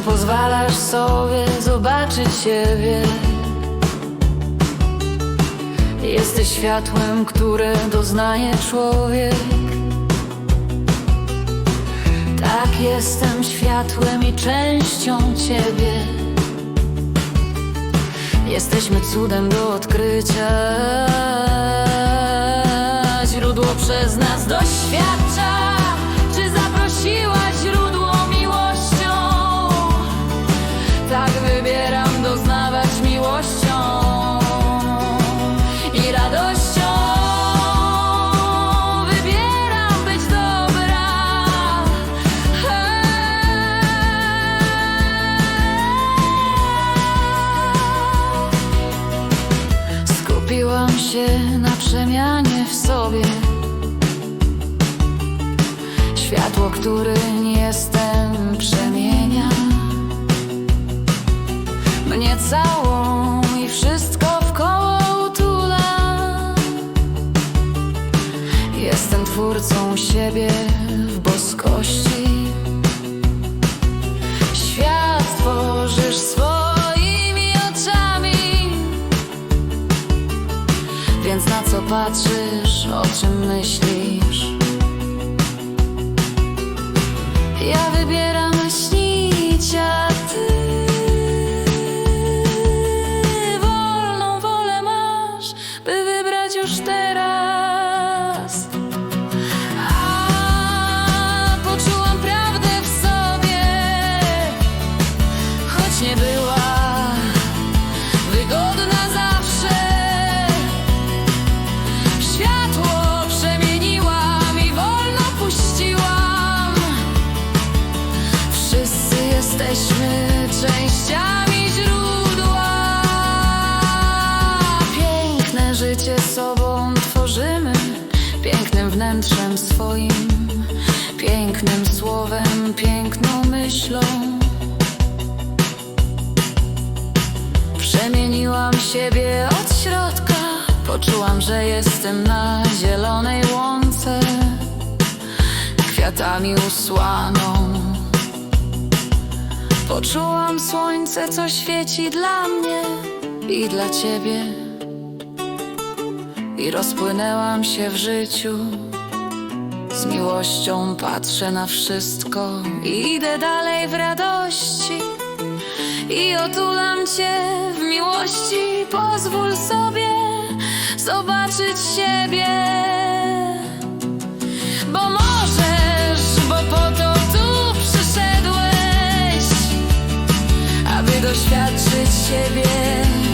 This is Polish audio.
pozwalasz sobie zobaczyć siebie. Jesteś światłem, które doznaje człowiek. Tak, jestem światłem i częścią ciebie. Jesteśmy cudem do odkrycia. Źródło przez nas doświadcza. Przemianie w sobie. Światło, którym jestem, przemienia mnie całą i wszystko wkoło utula. Jestem twórcą siebie w boskości. Więc na co patrzysz, o czym myślisz? Ja wybieram śnić, a ty wolną wolę masz, by wybrać już teraz. Jesteśmy częściami źródła. Piękne życie sobą tworzymy, pięknym wnętrzem swoim, pięknym słowem, piękną myślą. Przemieniłam siebie od środka, poczułam, że jestem na zielonej łące, kwiatami usłaną. Poczułam słońce, co świeci dla mnie i dla ciebie. I rozpłynęłam się w życiu. Z miłością patrzę na wszystko i idę dalej w radości. I otulam cię w miłości. Pozwól sobie zobaczyć siebie. doświadczyć siebie.